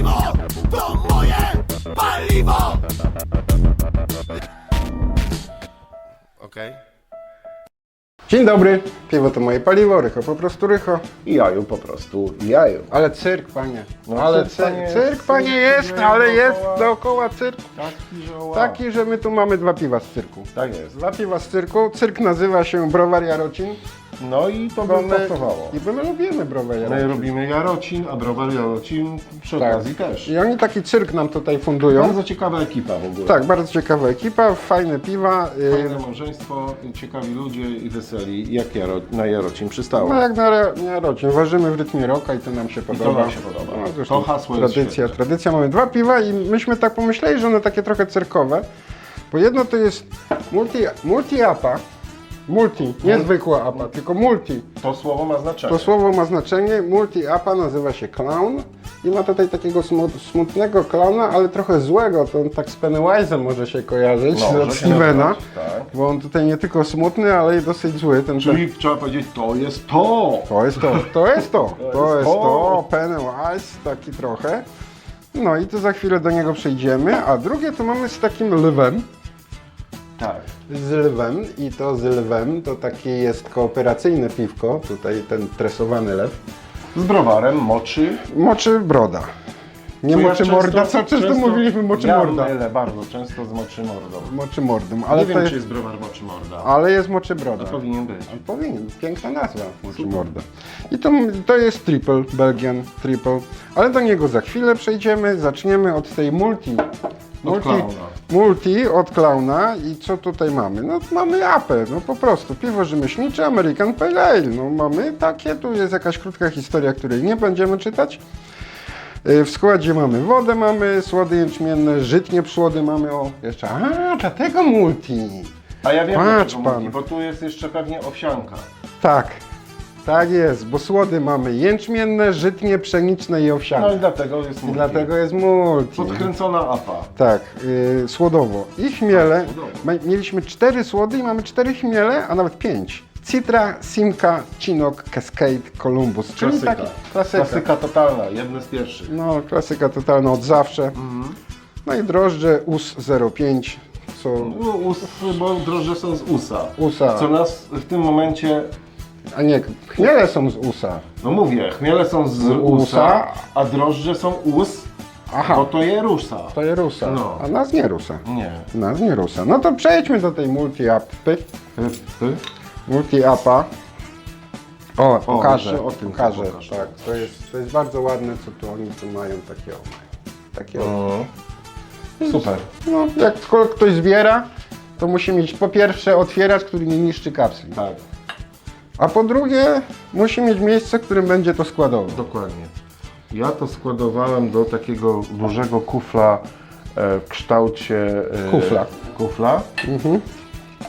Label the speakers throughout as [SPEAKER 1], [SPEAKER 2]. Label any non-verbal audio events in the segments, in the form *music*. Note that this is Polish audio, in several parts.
[SPEAKER 1] piwo to moje paliwo!
[SPEAKER 2] Okej.
[SPEAKER 3] Dzień dobry, piwo to moje paliwo, rycho po prostu rycho.
[SPEAKER 4] I jaju po prostu jaju.
[SPEAKER 3] Ale cyrk, panie.
[SPEAKER 4] No,
[SPEAKER 3] ale
[SPEAKER 4] cyrk,
[SPEAKER 3] cyrk,
[SPEAKER 4] panie,
[SPEAKER 3] cyrk,
[SPEAKER 4] jest,
[SPEAKER 3] panie, jest,
[SPEAKER 4] cyrk,
[SPEAKER 3] ale
[SPEAKER 4] dookoła.
[SPEAKER 3] jest dookoła cyrk.
[SPEAKER 4] Taki, że wow.
[SPEAKER 3] Taki, że my tu mamy dwa piwa z cyrku.
[SPEAKER 4] Tak jest.
[SPEAKER 3] Dwa piwa z cyrku. Cyrk nazywa się Browar Jarocin.
[SPEAKER 4] No i to by
[SPEAKER 3] my,
[SPEAKER 4] pasowało.
[SPEAKER 3] I my lubimy Browar
[SPEAKER 4] My
[SPEAKER 3] Jarocin.
[SPEAKER 4] robimy Jarocin, a browar Jarocin przy
[SPEAKER 3] Tak.
[SPEAKER 4] okazji też.
[SPEAKER 3] I oni taki cyrk nam tutaj fundują.
[SPEAKER 4] Bardzo ciekawa ekipa w ogóle.
[SPEAKER 3] Tak, bardzo ciekawa ekipa, fajne piwa. y,
[SPEAKER 4] Fajne małżeństwo, ciekawi ludzie i weseli, jak jaro, na Jarocin przystało.
[SPEAKER 3] No jak na, Jarocin, ważymy w rytmie roka i to nam się podoba.
[SPEAKER 4] nam się podoba.
[SPEAKER 3] No, zresztą
[SPEAKER 4] To hasło jest
[SPEAKER 3] tradycja,
[SPEAKER 4] świetne.
[SPEAKER 3] tradycja. Mamy dwa piwa i myśmy tak pomyśleli, że one takie trochę cyrkowe. Bo jedno to jest multi, multi apa, multi, nie zwykła apa, tylko multi.
[SPEAKER 4] To słowo ma znaczenie.
[SPEAKER 3] To słowo ma znaczenie, multi apa nazywa się clown i ma tutaj takiego smu- smutnego klauna, ale trochę złego, to on tak z Pennywise'em może się kojarzyć,
[SPEAKER 4] Może
[SPEAKER 3] od
[SPEAKER 4] się
[SPEAKER 3] Stevena,
[SPEAKER 4] nazywać, tak.
[SPEAKER 3] bo on tutaj nie tylko smutny, ale i dosyć zły. Ten
[SPEAKER 4] Czyli trzeba powiedzieć, to jest to.
[SPEAKER 3] to jest to, to jest to, to
[SPEAKER 4] jest to,
[SPEAKER 3] Pennywise taki trochę. No i to za chwilę do niego przejdziemy, a drugie to mamy z takim lwem,
[SPEAKER 4] Tak.
[SPEAKER 3] Z lwem i to z lwem to takie jest kooperacyjne piwko, tutaj ten tresowany lew,
[SPEAKER 4] Z browarem moczy.
[SPEAKER 3] moczy broda. Nie
[SPEAKER 4] Co ja
[SPEAKER 3] moczy morda, co często, mówiliśmy moczy
[SPEAKER 4] ja
[SPEAKER 3] morda.
[SPEAKER 4] mylę bardzo często z moczy mordą.
[SPEAKER 3] Moczy mordą, ale
[SPEAKER 4] nie
[SPEAKER 3] to
[SPEAKER 4] wiem,
[SPEAKER 3] jest,
[SPEAKER 4] czy jest browar moczy morda.
[SPEAKER 3] ale jest moczy broda.
[SPEAKER 4] Powinien być.
[SPEAKER 3] Powinien, piękna nazwa, moczy morda. I to, to jest triple, Belgian triple, ale do niego za chwilę przejdziemy, zaczniemy od tej multi. Multi,
[SPEAKER 4] klauna.
[SPEAKER 3] Multi od klauna i co tutaj mamy? No mamy apę, no po prostu, piwo rzemieślnicze American Pale Ale, no mamy takie, tu jest jakaś krótka historia, której nie będziemy czytać. Y, W składzie mamy wodę, mamy słody jęczmienne, żytnie pszłody mamy, o jeszcze, a dlatego multi.
[SPEAKER 4] A ja wiem,
[SPEAKER 3] Patrz
[SPEAKER 4] dlaczego
[SPEAKER 3] pan.
[SPEAKER 4] mówi, bo tu jest jeszcze pewnie owsianka.
[SPEAKER 3] Tak, tak jest, bo słody mamy jęczmienne, żytnie, pszeniczne i
[SPEAKER 4] No
[SPEAKER 3] owsiane.
[SPEAKER 4] i dlatego jest
[SPEAKER 3] I
[SPEAKER 4] multi.
[SPEAKER 3] dlatego jest multi.
[SPEAKER 4] Podkręcona apa.
[SPEAKER 3] Tak, yy, słodowo. I chmiele.
[SPEAKER 4] słodowo.
[SPEAKER 3] Ma- Mieliśmy cztery słody i mamy cztery chmiele, a nawet pięć. Citra, Simca, Chinook, Cascade, Columbus. Czyli
[SPEAKER 4] Klasyka.
[SPEAKER 3] taki klasyka.
[SPEAKER 4] Klasyka totalna, jedne z pierwszych.
[SPEAKER 3] No, klasyka totalna od zawsze.
[SPEAKER 4] Mhm.
[SPEAKER 3] No i drożdże US 05, co
[SPEAKER 4] No, us, bo drożdże są z USA.
[SPEAKER 3] USA.
[SPEAKER 4] Co nas w tym momencie,
[SPEAKER 3] A nie, chmiele są z USA.
[SPEAKER 4] no mówię, chmiele są z
[SPEAKER 3] USA.
[SPEAKER 4] USA, a drożdże są US,
[SPEAKER 3] Aha.
[SPEAKER 4] bo to je Rusa.
[SPEAKER 3] To jest Rusa,
[SPEAKER 4] No.
[SPEAKER 3] a nas nie Rusa.
[SPEAKER 4] Nie.
[SPEAKER 3] Nas nie Rusa. No to przejdźmy do tej multi-appy. Multi-appa. O, pokażę,
[SPEAKER 4] jeszcze o tym
[SPEAKER 3] pokażę.
[SPEAKER 4] pokaż.
[SPEAKER 3] Tak, to jest, to jest bardzo ładne, co tu oni tu mają takie o. Takie o.
[SPEAKER 4] Super.
[SPEAKER 3] No, jak tylko ktoś zbiera, to musi mieć po pierwsze otwieracz, który nie niszczy kapsli.
[SPEAKER 4] Tak,
[SPEAKER 3] A po drugie, musi mieć miejsce, w którym będzie to składował.
[SPEAKER 4] dokładnie. Ja to składowałem do takiego dużego kufla e, w kształcie... E,
[SPEAKER 3] Kufla.
[SPEAKER 4] Kufla.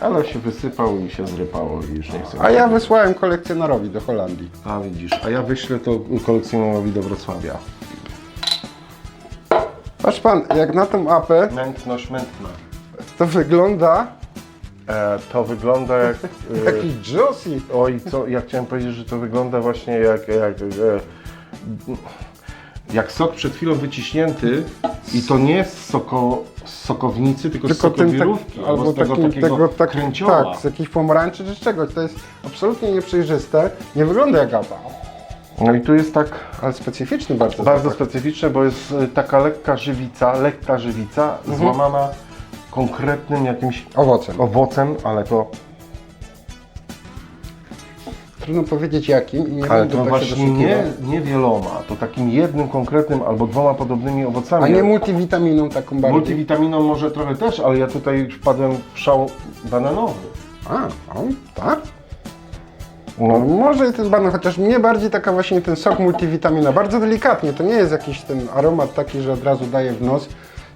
[SPEAKER 4] Ale się wysypał i się zrypało i już nie chcę.
[SPEAKER 3] A ja wysłałem kolekcjonerowi do Holandii.
[SPEAKER 4] A widzisz, a ja wyślę to kolekcjonerowi do Wrocławia.
[SPEAKER 3] Patrz pan, jak na tą apę,
[SPEAKER 4] Mętność mętna.
[SPEAKER 3] to wygląda
[SPEAKER 4] E, to wygląda jak... E, *laughs*
[SPEAKER 3] taki
[SPEAKER 4] oj, co, ja chciałem powiedzieć, że to wygląda właśnie jak... jak e, jak sok przed chwilą wyciśnięty i to nie z, soko, z sokownicy, tylko,
[SPEAKER 3] Tylko
[SPEAKER 4] z
[SPEAKER 3] tak,
[SPEAKER 4] sokowirówki,
[SPEAKER 3] albo
[SPEAKER 4] z tego
[SPEAKER 3] takim,
[SPEAKER 4] takiego
[SPEAKER 3] tego, tak,
[SPEAKER 4] kręcioła.
[SPEAKER 3] tak, z jakiejś pomarańczy czy z czegoś. To jest absolutnie nieprzejrzyste. Nie wygląda jak apa,
[SPEAKER 4] No i tu jest tak
[SPEAKER 3] ale specyficzny bardzo.
[SPEAKER 4] bardzo
[SPEAKER 3] zapach.
[SPEAKER 4] specyficzne, bo jest e, taka lekka żywica, lekka żywica,
[SPEAKER 3] Mhm.
[SPEAKER 4] złamana konkretnym jakimś
[SPEAKER 3] Owocem.
[SPEAKER 4] owocem, ale to
[SPEAKER 3] Trudno powiedzieć jakim i nie
[SPEAKER 4] Ale
[SPEAKER 3] będę
[SPEAKER 4] to
[SPEAKER 3] tak się
[SPEAKER 4] właśnie nie,
[SPEAKER 3] doszukiwał.
[SPEAKER 4] nie wieloma, to takim jednym konkretnym albo dwoma podobnymi owocami.
[SPEAKER 3] A nie multivitaminą taką bardziej.
[SPEAKER 4] Multivitaminą może trochę też, ale ja tutaj wpadłem w szał bananowy.
[SPEAKER 3] A, o, tak?
[SPEAKER 4] No,
[SPEAKER 3] No, może i ten banan, chociaż mnie bardziej taka właśnie ten sok multivitamina, bardzo delikatnie, to nie jest jakiś ten aromat taki, że od razu daje w nos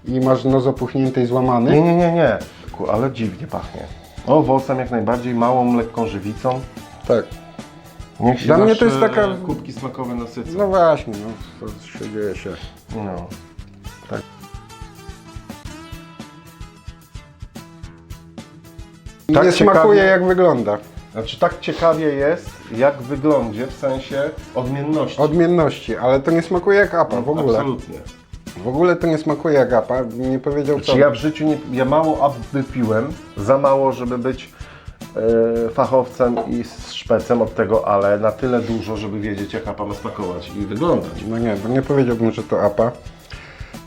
[SPEAKER 3] i masz nos opuchnięty i złamany.
[SPEAKER 4] nie, nie, nie, nie. Ku, ale dziwnie pachnie. Owocem jak najbardziej, małą, lekką żywicą.
[SPEAKER 3] Tak.
[SPEAKER 4] Niech się
[SPEAKER 3] Dla mnie to jest taka-
[SPEAKER 4] kubki smakowe nasycą.
[SPEAKER 3] No właśnie, no, to się dzieje się.
[SPEAKER 4] No.
[SPEAKER 3] nie
[SPEAKER 4] Tak
[SPEAKER 3] smakuje
[SPEAKER 4] ciekawie-
[SPEAKER 3] jak wygląda.
[SPEAKER 4] Znaczy tak ciekawie jest, jak wyglądzie, w sensie odmienności.
[SPEAKER 3] Odmienności, ale to nie smakuje jak apa w ogóle.
[SPEAKER 4] Absolutnie.
[SPEAKER 3] W ogóle to nie smakuje jak apa, nie powiedział co.
[SPEAKER 4] Czy ja w życiu nie, ja mało ap wypiłem, za mało, żeby być e, fachowcem i szpecem od tego, ale na tyle dużo, żeby wiedzieć jak apa ma smakować i wyglądać.
[SPEAKER 3] No nie, bo nie powiedziałbym, że to apa.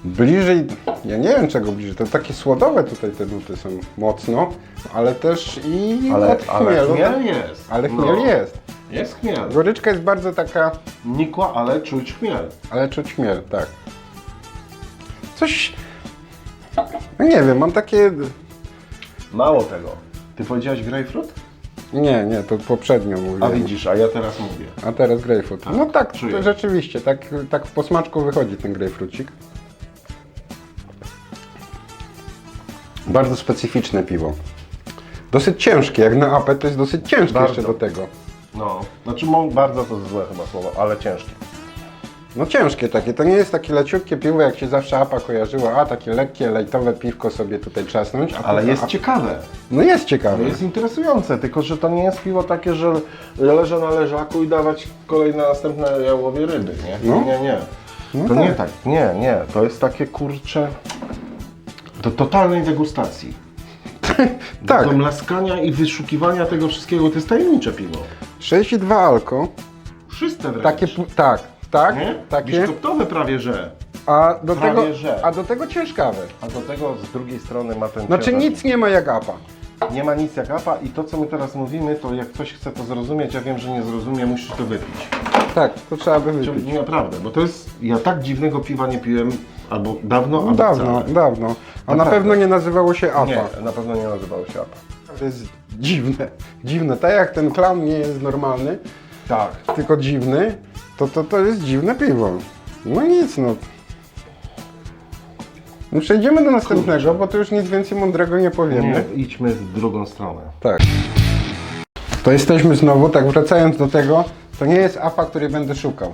[SPEAKER 3] Bliżej, ja nie wiem czego bliżej, to takie słodowe tutaj te nuty są mocno, ale też i
[SPEAKER 4] Ale,
[SPEAKER 3] od
[SPEAKER 4] ale
[SPEAKER 3] chmielu.
[SPEAKER 4] chmiel jest.
[SPEAKER 3] Ale chmiel
[SPEAKER 4] No.
[SPEAKER 3] jest.
[SPEAKER 4] Jest chmiel.
[SPEAKER 3] Goryczka jest bardzo taka,
[SPEAKER 4] Nikła, ale czuć chmiel.
[SPEAKER 3] ale czuć chmiel, tak. Coś, no nie wiem, mam takie,
[SPEAKER 4] Mało tego. Ty powiedziałeś grapefruit?
[SPEAKER 3] nie, nie, to poprzednio mówiłem.
[SPEAKER 4] A widzisz, a ja teraz mówię.
[SPEAKER 3] A teraz grejpfrut. No tak,
[SPEAKER 4] czuję.
[SPEAKER 3] to rzeczywiście, tak, tak w posmaczku wychodzi ten grejpfrucik. Bardzo specyficzne piwo. Dosyć ciężkie, jak na apę to jest dosyć ciężkie
[SPEAKER 4] Bardzo.
[SPEAKER 3] jeszcze do tego.
[SPEAKER 4] No, znaczy bardzo to złe chyba słowo, ale ciężkie.
[SPEAKER 3] No ciężkie takie, to nie jest takie leciutkie piwo, jak się zawsze apa kojarzyło, a takie lekkie, lejtowe piwko sobie tutaj trzasnąć. A
[SPEAKER 4] Ale
[SPEAKER 3] to-
[SPEAKER 4] jest
[SPEAKER 3] a,
[SPEAKER 4] ciekawe.
[SPEAKER 3] No jest ciekawe.
[SPEAKER 4] Jest interesujące, tylko że to nie jest piwo takie, że leżę na leżaku i dawać kolejne następne jałowie ryby, nie?
[SPEAKER 3] No.
[SPEAKER 4] Nie, nie.
[SPEAKER 3] No
[SPEAKER 4] to
[SPEAKER 3] tak.
[SPEAKER 4] nie tak, nie, nie. To jest takie kurcze do totalnej degustacji. *laughs*
[SPEAKER 3] Tak,
[SPEAKER 4] Do mlaskania i wyszukiwania tego wszystkiego. To jest tajemnicze piwo.
[SPEAKER 3] 6,2 alko,
[SPEAKER 4] Czyste wręcz.
[SPEAKER 3] takie, tak, tak,
[SPEAKER 4] nie?
[SPEAKER 3] takie,
[SPEAKER 4] Biszkoptowe prawie, że.
[SPEAKER 3] a do,
[SPEAKER 4] prawie
[SPEAKER 3] tego,
[SPEAKER 4] że.
[SPEAKER 3] a do tego ciężkawe.
[SPEAKER 4] A do tego z drugiej strony ma ten
[SPEAKER 3] Znaczy
[SPEAKER 4] ciężar.
[SPEAKER 3] nic nie ma jak apa.
[SPEAKER 4] Nie ma nic jak apa i to, co my teraz mówimy, to jak ktoś chce to zrozumieć, ja wiem, że nie zrozumie, musisz to wypić.
[SPEAKER 3] Tak, to trzeba by wypić.
[SPEAKER 4] Czyli naprawdę, bo to jest, ja tak dziwnego piwa nie piłem albo dawno, albo
[SPEAKER 3] Dawno,
[SPEAKER 4] wcale.
[SPEAKER 3] dawno. A na
[SPEAKER 4] Naprawdę.
[SPEAKER 3] pewno nie nazywało się apa.
[SPEAKER 4] Nie, na pewno nie nazywało się apa.
[SPEAKER 3] To jest dziwne. *laughs* Dziwne. Tak jak ten klaun nie jest normalny,
[SPEAKER 4] Tak.
[SPEAKER 3] tylko dziwny, to to, to jest dziwne piwo. No nic, no. no przejdziemy do następnego, bo to już nic więcej mądrego nie powiemy.
[SPEAKER 4] Nie, idźmy w drugą stronę.
[SPEAKER 3] Tak. To jesteśmy znowu, tak wracając do tego, to nie jest apa, której będę szukał.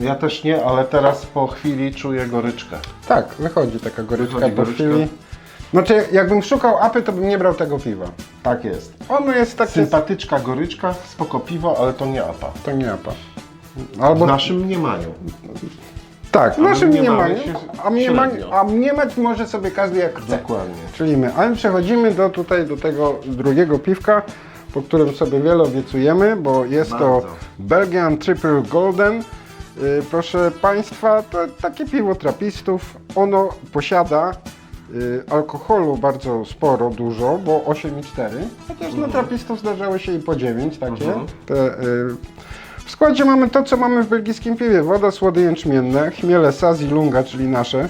[SPEAKER 4] Ja też nie, ale teraz po chwili czuję goryczkę.
[SPEAKER 3] Tak, wychodzi taka goryczka
[SPEAKER 4] Wychodzi
[SPEAKER 3] po
[SPEAKER 4] goryczka.
[SPEAKER 3] chwili. Znaczy, jakbym szukał apy, to bym nie brał tego piwa.
[SPEAKER 4] Tak jest.
[SPEAKER 3] Ono jest takie...
[SPEAKER 4] Sympatyczka goryczka, spoko piwo, ale to nie apa.
[SPEAKER 3] To nie apa.
[SPEAKER 4] W
[SPEAKER 3] Albo
[SPEAKER 4] naszym mniemaniu.
[SPEAKER 3] tak, w naszym
[SPEAKER 4] my
[SPEAKER 3] mniemaniu.
[SPEAKER 4] mniemamy się
[SPEAKER 3] A, mniema, a mniemać może sobie każdy jak chce.
[SPEAKER 4] Dokładnie.
[SPEAKER 3] Czyli my. Ale przechodzimy do tutaj, do tego drugiego piwka, po którym sobie wiele obiecujemy, bo jest to
[SPEAKER 4] Bardzo.
[SPEAKER 3] Belgian Triple Golden. Yy, proszę Państwa, to takie piwo trapistów. Ono posiada yy, alkoholu bardzo sporo, dużo, bo 8,4. Chociaż na trapistów zdarzały się i po 9 takie.
[SPEAKER 4] Mhm.
[SPEAKER 3] Te, yy, w składzie mamy to, co mamy w belgijskim piwie. Woda, słody jęczmienne, chmiele Sazi Lunga, czyli nasze.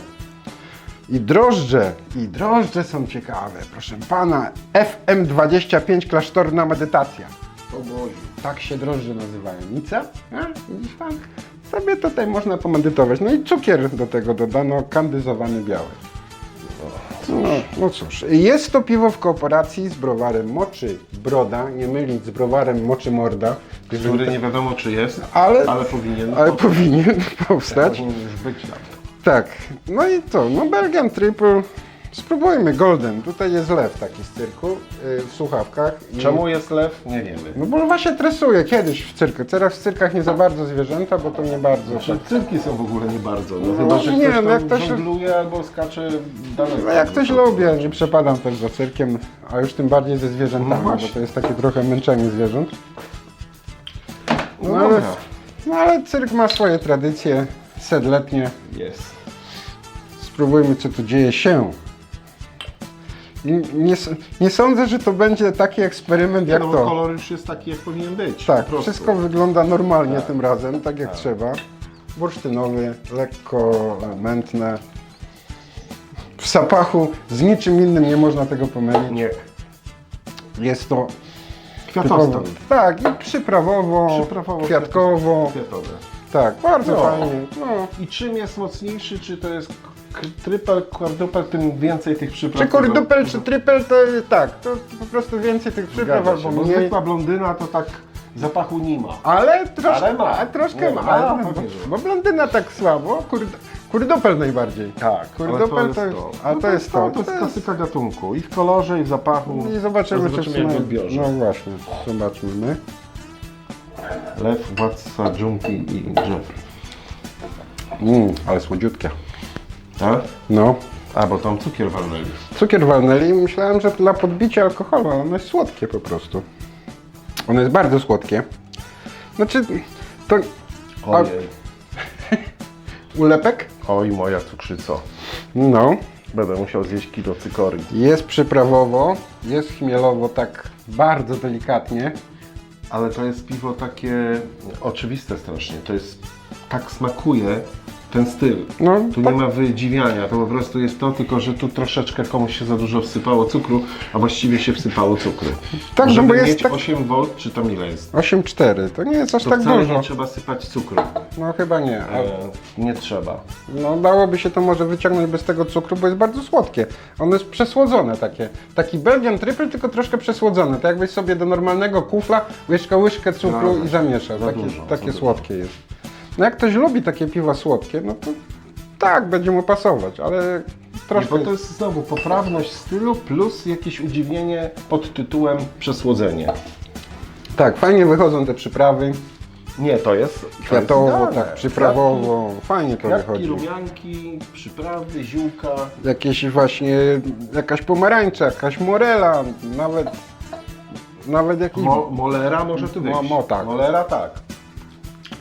[SPEAKER 3] I drożdże, i drożdże są ciekawe, proszę pana. FM25 klasztorna medytacja.
[SPEAKER 4] O Boże.
[SPEAKER 3] Tak się drożdże nazywają. I co? A, widzisz pan? Sobie tutaj można pomedytować. No i cukier do tego dodano, kandyzowany biały. No, no cóż, jest to piwo w kooperacji z browarem Moczy Broda, nie mylić z browarem Moczy Morda,
[SPEAKER 4] Który nie wiadomo czy jest,
[SPEAKER 3] ale,
[SPEAKER 4] ale powinien.
[SPEAKER 3] ale powinien powstać.
[SPEAKER 4] powinien już być tam.
[SPEAKER 3] Tak, no i co? No Belgian Triple. Spróbujmy Golden. Tutaj jest lew taki z cyrku yy, w słuchawkach. I-
[SPEAKER 4] Czemu jest lew? Nie wiemy.
[SPEAKER 3] No bo się tresuje kiedyś w cyrku. Teraz w cyrkach nie za bardzo zwierzęta, bo to nie bardzo.
[SPEAKER 4] Czy cyrki są w ogóle nie bardzo? No,
[SPEAKER 3] No,
[SPEAKER 4] chyba, że
[SPEAKER 3] nie,
[SPEAKER 4] tam
[SPEAKER 3] jak ktoś-
[SPEAKER 4] żongluje albo skacze daleko.
[SPEAKER 3] No jak ktoś lubi, nie przepadam też za cyrkiem, a już tym bardziej ze zwierzętami,
[SPEAKER 4] No
[SPEAKER 3] bo
[SPEAKER 4] właśnie.
[SPEAKER 3] to jest takie trochę męczenie zwierząt.
[SPEAKER 4] No,
[SPEAKER 3] No ale, no ale cyrk ma swoje tradycje setletnie.
[SPEAKER 4] Jest.
[SPEAKER 3] Spróbujmy, co tu dzieje się. Nie, nie sądzę, że to będzie taki eksperyment jak
[SPEAKER 4] no, bo
[SPEAKER 3] to.
[SPEAKER 4] kolor już jest taki, jak powinien być.
[SPEAKER 3] Tak,
[SPEAKER 4] po prostu.
[SPEAKER 3] wszystko wygląda normalnie tym razem, tak jak trzeba. Bursztynowy, lekko mętne. W zapachu z niczym innym nie można tego pomylić.
[SPEAKER 4] Nie.
[SPEAKER 3] Jest to
[SPEAKER 4] Kwiatostan.
[SPEAKER 3] tak, i przyprawowo,
[SPEAKER 4] Przyprawowo,
[SPEAKER 3] kwiatkowo.
[SPEAKER 4] Kwiatowe.
[SPEAKER 3] Tak, bardzo
[SPEAKER 4] No.
[SPEAKER 3] fajnie. No.
[SPEAKER 4] I czym jest mocniejszy, czy to jest trypel, quadrupel, tym więcej tych przypraw.
[SPEAKER 3] Czy kordupel, czy tripel, to tak, to po prostu więcej tych przypraw
[SPEAKER 4] Zgadza się,
[SPEAKER 3] albo
[SPEAKER 4] bo
[SPEAKER 3] mniej.
[SPEAKER 4] zwykła blondyna to tak zapachu nie ma.
[SPEAKER 3] Ale troszkę
[SPEAKER 4] Ale ma.
[SPEAKER 3] A, troszkę
[SPEAKER 4] Nie,
[SPEAKER 3] ma.
[SPEAKER 4] ma,
[SPEAKER 3] Ale,
[SPEAKER 4] pewnie,
[SPEAKER 3] bo, blondyna tak słabo, kurd, kurdupel najbardziej.
[SPEAKER 4] Tak,
[SPEAKER 3] Kurdupel to, a
[SPEAKER 4] No
[SPEAKER 3] to jest to.
[SPEAKER 4] To jest klasyka gatunku. I w kolorze, i w zapachu.
[SPEAKER 3] I zobaczymy, czy w
[SPEAKER 4] zobaczymy jak w
[SPEAKER 3] sumie...
[SPEAKER 4] odbiorze.
[SPEAKER 3] No właśnie, zobaczmy my.
[SPEAKER 4] Lew, władca, dżungli i Jeffrey.
[SPEAKER 3] Mm, ale słodziutkie.
[SPEAKER 4] Tak?
[SPEAKER 3] No.
[SPEAKER 4] A, bo tam cukier walnęli.
[SPEAKER 3] Cukier walnęli i myślałem, że dla podbicia alkoholu, ale ono jest słodkie po prostu. Ono jest bardzo słodkie. Znaczy, to
[SPEAKER 4] Ojej. *laughs*
[SPEAKER 3] ulepek?
[SPEAKER 4] Oj, moja cukrzyco.
[SPEAKER 3] No.
[SPEAKER 4] Będę musiał zjeść kilo cykorii.
[SPEAKER 3] Jest przyprawowo, jest chmielowo tak bardzo delikatnie.
[SPEAKER 4] Ale to jest piwo takie oczywiste strasznie. To jest, tak smakuje ten styl.
[SPEAKER 3] No,
[SPEAKER 4] tu
[SPEAKER 3] tak.
[SPEAKER 4] nie ma wydziwiania, to po prostu jest to, tylko że tu troszeczkę komuś się za dużo wsypało cukru, a właściwie się wsypało cukru.
[SPEAKER 3] Tak,
[SPEAKER 4] Żeby
[SPEAKER 3] bo jest
[SPEAKER 4] mieć
[SPEAKER 3] tak-
[SPEAKER 4] 8 V, czy tam ile jest?
[SPEAKER 3] 8,4 to nie jest aż
[SPEAKER 4] To
[SPEAKER 3] tak
[SPEAKER 4] wcale
[SPEAKER 3] dużo.
[SPEAKER 4] nie trzeba sypać cukru.
[SPEAKER 3] No chyba nie, ale
[SPEAKER 4] E, nie trzeba.
[SPEAKER 3] no, dałoby się to może wyciągnąć bez tego cukru, bo jest bardzo słodkie. Ono jest przesłodzone takie. Taki Belgian triple, tylko troszkę przesłodzone. Tak jakbyś sobie do normalnego kufla łyżkę, łyżkę cukru
[SPEAKER 4] No,
[SPEAKER 3] i zamieszał.
[SPEAKER 4] za
[SPEAKER 3] Takie,
[SPEAKER 4] dużo,
[SPEAKER 3] takie słodkie jest. No jak ktoś lubi takie piwa słodkie, no to tak, będzie mu pasować, ale
[SPEAKER 4] Nie,
[SPEAKER 3] troszkę...
[SPEAKER 4] bo to jest znowu poprawność stylu plus jakieś udziwnienie pod tytułem przesłodzenie.
[SPEAKER 3] Tak, fajnie wychodzą te przyprawy.
[SPEAKER 4] Nie, to jest to
[SPEAKER 3] Kwiatowo,
[SPEAKER 4] jest
[SPEAKER 3] tak, przyprawowo, fajnie to
[SPEAKER 4] Kwiatki,
[SPEAKER 3] wychodzi.
[SPEAKER 4] rumianki, przyprawy, ziółka.
[SPEAKER 3] Jakieś właśnie, jakaś pomarańcza, jakaś morela, nawet, nawet jakiś...
[SPEAKER 4] Mo, molera może tu być.
[SPEAKER 3] Mo- mo, tak.
[SPEAKER 4] Molera tak.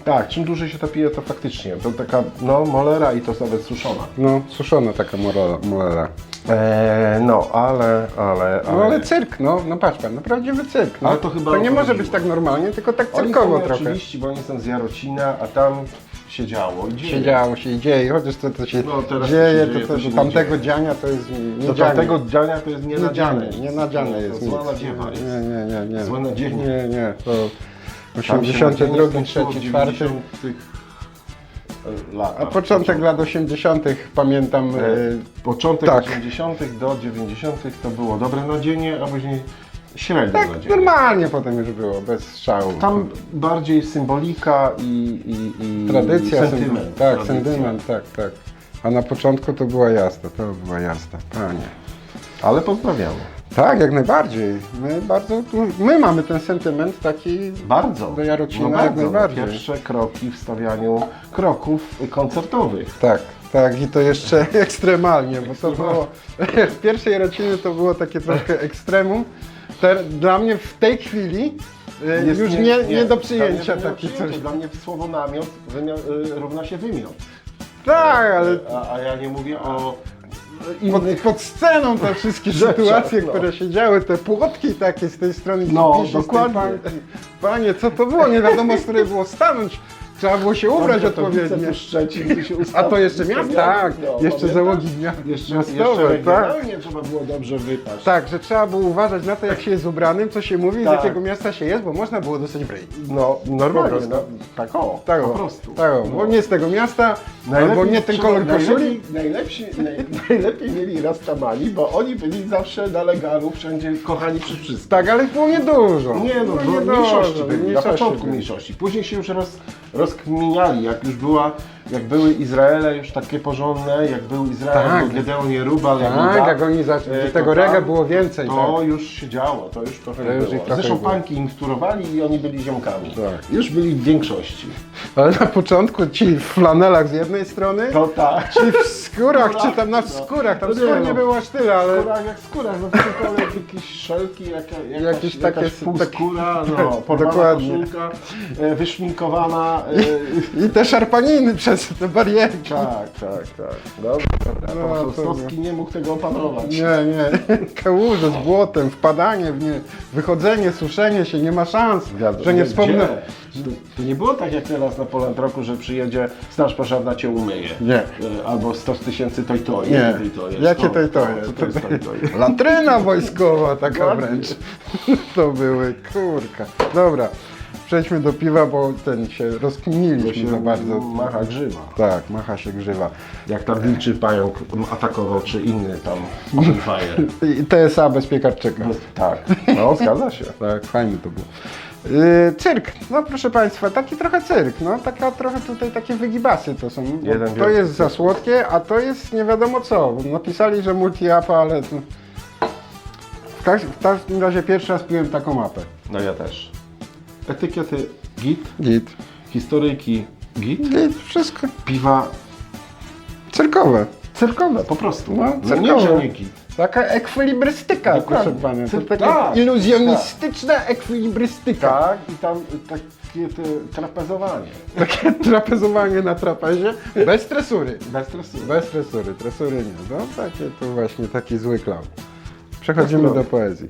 [SPEAKER 4] Tak, czym dłużej się to pije, to faktycznie. To taka, no, molera i to nawet suszona.
[SPEAKER 3] No, suszona taka morela.
[SPEAKER 4] Eee, no, ale, ale, ale...
[SPEAKER 3] No ale cyrk, no, no patrz pan, no prawdziwy cyrk. No.
[SPEAKER 4] Ale to chyba
[SPEAKER 3] to nie
[SPEAKER 4] to
[SPEAKER 3] może być tak normalnie, tylko tak
[SPEAKER 4] Oni
[SPEAKER 3] cyrkowo
[SPEAKER 4] są
[SPEAKER 3] trochę.
[SPEAKER 4] oczywiście, bo oni są z Jarocina, a tam się działo. I dzieje.
[SPEAKER 3] Siedziało się i dzieje, chociaż to, to się
[SPEAKER 4] No, teraz to
[SPEAKER 3] dzieje,
[SPEAKER 4] się
[SPEAKER 3] to,
[SPEAKER 4] dzieje,
[SPEAKER 3] to,
[SPEAKER 4] to się
[SPEAKER 3] do
[SPEAKER 4] nie
[SPEAKER 3] tamtego
[SPEAKER 4] dzieje.
[SPEAKER 3] dziania to jest nie
[SPEAKER 4] Do tamtego dziania to jest
[SPEAKER 3] nie dzianie, nie nadziane
[SPEAKER 4] No,
[SPEAKER 3] jest
[SPEAKER 4] to
[SPEAKER 3] nic.
[SPEAKER 4] Zła nadziewa jest.
[SPEAKER 3] Nie, nie, nie, nie.
[SPEAKER 4] Złe nadzieje.
[SPEAKER 3] Nie, nie, to
[SPEAKER 4] się
[SPEAKER 3] 82,
[SPEAKER 4] nadzieje
[SPEAKER 3] 3,
[SPEAKER 4] skończyło w
[SPEAKER 3] 4.
[SPEAKER 4] 90. latach.
[SPEAKER 3] A początek lat 80. pamiętam.
[SPEAKER 4] E,
[SPEAKER 3] e,
[SPEAKER 4] Początek
[SPEAKER 3] tak.
[SPEAKER 4] 80. do 90. to było dobre nadzienie, a później średnie
[SPEAKER 3] Tak,
[SPEAKER 4] nadzienie.
[SPEAKER 3] normalnie potem już było, bez szału.
[SPEAKER 4] Tam bardziej symbolika i, i, i
[SPEAKER 3] Tradycja,
[SPEAKER 4] sentyment.
[SPEAKER 3] sentyment. Tak,
[SPEAKER 4] Tradycja.
[SPEAKER 3] sentyment, tak, tak. A na początku to była jazda, to była jazda, panie.
[SPEAKER 4] Ale pozdrawiamy.
[SPEAKER 3] Tak, jak najbardziej. My bardzo, my mamy ten sentyment taki
[SPEAKER 4] Bardzo.
[SPEAKER 3] do Jarocina
[SPEAKER 4] no
[SPEAKER 3] jak najbardziej.
[SPEAKER 4] Pierwsze kroki w stawianiu kroków koncertowych.
[SPEAKER 3] Tak, tak i to jeszcze *laughs* ekstremalnie, bo to było, w pierwszej Jarociny to było takie troszkę ekstremum. Te, dla mnie w tej chwili e,
[SPEAKER 4] Jest
[SPEAKER 3] już nie, nie, do przyjęcia
[SPEAKER 4] nie do
[SPEAKER 3] takie
[SPEAKER 4] przyjęcia.
[SPEAKER 3] coś.
[SPEAKER 4] Dla mnie słowo namiot wymio- y, równa się wymiot.
[SPEAKER 3] Tak, ale
[SPEAKER 4] A, a ja nie mówię o
[SPEAKER 3] pod, pod sceną te wszystkie sytuacje,
[SPEAKER 4] no.
[SPEAKER 3] które się działy, te płotki takie z tej strony
[SPEAKER 4] No,
[SPEAKER 3] kipiszy, z tej
[SPEAKER 4] dokładnie.
[SPEAKER 3] panki. Panie, co to było? Nie wiadomo, z której było stanąć. Trzeba było się ubrać odpowiednio.
[SPEAKER 4] Szczecin,
[SPEAKER 3] A to jeszcze miasto? Tak,
[SPEAKER 4] no,
[SPEAKER 3] jeszcze
[SPEAKER 4] pamiętasz?
[SPEAKER 3] załogi mia-
[SPEAKER 4] Jeszcze,
[SPEAKER 3] miastowe,
[SPEAKER 4] jeszcze
[SPEAKER 3] tak.
[SPEAKER 4] regionalnie trzeba było dobrze wypaść.
[SPEAKER 3] Tak, że trzeba było uważać na to, jak się jest ubranym, co się mówi, z
[SPEAKER 4] Tak.
[SPEAKER 3] jakiego miasta się jest, bo można było dostać w ryj.
[SPEAKER 4] No, normalnie, no, tak o,
[SPEAKER 3] Tak,
[SPEAKER 4] po
[SPEAKER 3] o,
[SPEAKER 4] prostu.
[SPEAKER 3] Tak, o, bo
[SPEAKER 4] No.
[SPEAKER 3] nie z tego miasta, albo nie ten kolor koszuli.
[SPEAKER 4] Najlepiej, najlepsi, naj, *laughs* najlepiej mieli rastamani, bo oni byli zawsze na legalu, wszędzie kochani przez wszystkich.
[SPEAKER 3] Tak, ale było niedużo.
[SPEAKER 4] Nie no, bo mniejszości byli, na początku mniejszości. Później się już roz, rozkminiali, jak już była, jak były Izraele już takie porządne, jak był Izrael,
[SPEAKER 3] Tak.
[SPEAKER 4] był Gedeon Jerubal,
[SPEAKER 3] Tak, jak oni zaczęli,
[SPEAKER 4] e,
[SPEAKER 3] tego rega było więcej,
[SPEAKER 4] To
[SPEAKER 3] tak.
[SPEAKER 4] już się działo, to już trochę
[SPEAKER 3] To już
[SPEAKER 4] było.
[SPEAKER 3] trochę
[SPEAKER 4] Zresztą
[SPEAKER 3] było.
[SPEAKER 4] panki im wtórowali i oni byli ziomkami.
[SPEAKER 3] Tak.
[SPEAKER 4] Już byli w większości.
[SPEAKER 3] Ale na początku ci w flanelach z jednej strony,
[SPEAKER 4] To tak.
[SPEAKER 3] ci w skórach,
[SPEAKER 4] Skórach,
[SPEAKER 3] czy tam na
[SPEAKER 4] no.
[SPEAKER 3] skórach, tam
[SPEAKER 4] No nie
[SPEAKER 3] skór
[SPEAKER 4] no.
[SPEAKER 3] nie było aż tyle, ale...
[SPEAKER 4] Skóra jak skóra, no tylko jakieś szelki, jaka, jakaś,
[SPEAKER 3] Jakieś takie-
[SPEAKER 4] jakaś półskóra, no, porwana
[SPEAKER 3] Dokładnie.
[SPEAKER 4] koszulka, e, wyszminkowana. E,
[SPEAKER 3] I te szarpaniny przez te barierki.
[SPEAKER 4] tak, tak, tak. Dobra, dobra.
[SPEAKER 3] No, to-
[SPEAKER 4] nie mógł tego opanować.
[SPEAKER 3] Nie, nie. *laughs* Kałuże z błotem, wpadanie w nie, wychodzenie, suszenie się, nie ma szans,
[SPEAKER 4] Wiadomo,
[SPEAKER 3] że nie
[SPEAKER 4] gdzie?
[SPEAKER 3] wspomnę.
[SPEAKER 4] To, to nie było tak jak teraz na Polantroku, że przyjedzie straż pożarna cię umyje.
[SPEAKER 3] Nie.
[SPEAKER 4] E, Albo 100 tysięcy toj to
[SPEAKER 3] Nie.
[SPEAKER 4] Jakie to No,
[SPEAKER 3] to to jest?
[SPEAKER 4] Co to jest toj to?
[SPEAKER 3] Latryna wojskowa taka wręcz. *laughs* To były, kurka. Dobra, przejdźmy do piwa, bo ten się rozkminiliśmy za bardzo.
[SPEAKER 4] macha grzywa.
[SPEAKER 3] Tak, macha się grzywa.
[SPEAKER 4] Jak tam wilczy pająk atakował, czy inny tam Fire. *laughs*
[SPEAKER 3] I TSA bez piekarczyka.
[SPEAKER 4] Tak, no zgadza się. *laughs*
[SPEAKER 3] Tak, fajnie to było. Yy, cyrk, no proszę Państwa, taki trochę cyrk, no taka trochę tutaj takie wygibasy to są.
[SPEAKER 4] Jeden
[SPEAKER 3] to
[SPEAKER 4] wielki
[SPEAKER 3] jest za słodkie, a to jest nie wiadomo co. Napisali, że multi-apa, ale to... w, każ- w każdym razie pierwszy raz piłem taką mapę.
[SPEAKER 4] No ja też. Etykiety git,
[SPEAKER 3] Git.
[SPEAKER 4] historyjki git,
[SPEAKER 3] Git, wszystko.
[SPEAKER 4] piwa
[SPEAKER 3] Cyrkowe.
[SPEAKER 4] Cyrkowe, po prostu.
[SPEAKER 3] No,
[SPEAKER 4] No, nie
[SPEAKER 3] cyrkowe.
[SPEAKER 4] grzejniki.
[SPEAKER 3] Taka ekwilibrystyka,
[SPEAKER 4] Dokładnie.
[SPEAKER 3] proszę pana. To
[SPEAKER 4] Cyr-
[SPEAKER 3] taka
[SPEAKER 4] tak,
[SPEAKER 3] iluzjonistyczna ekwilibrystyka.
[SPEAKER 4] Tak, i tam takie te, trapezowanie.
[SPEAKER 3] Takie *laughs* trapezowanie na trapezie bez tresury.
[SPEAKER 4] Bez stresu.
[SPEAKER 3] Bez tresury, tresury nie. No takie to właśnie taki zły klaun. Przechodzimy do poezji.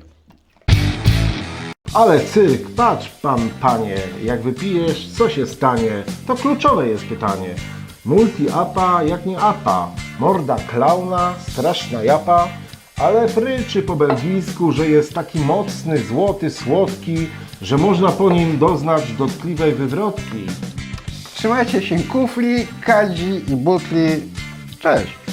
[SPEAKER 4] Ale cyrk, patrz pan, panie, jak wypijesz, co się stanie? To kluczowe jest pytanie. Multi-apa jak nie apa, morda klauna, straszna japa, ale fryczy po belgijsku, że jest taki mocny, złoty, słodki, że można po nim doznać dotkliwej wywrotki.
[SPEAKER 3] Trzymajcie się kufli, kadzi i butli. Cześć!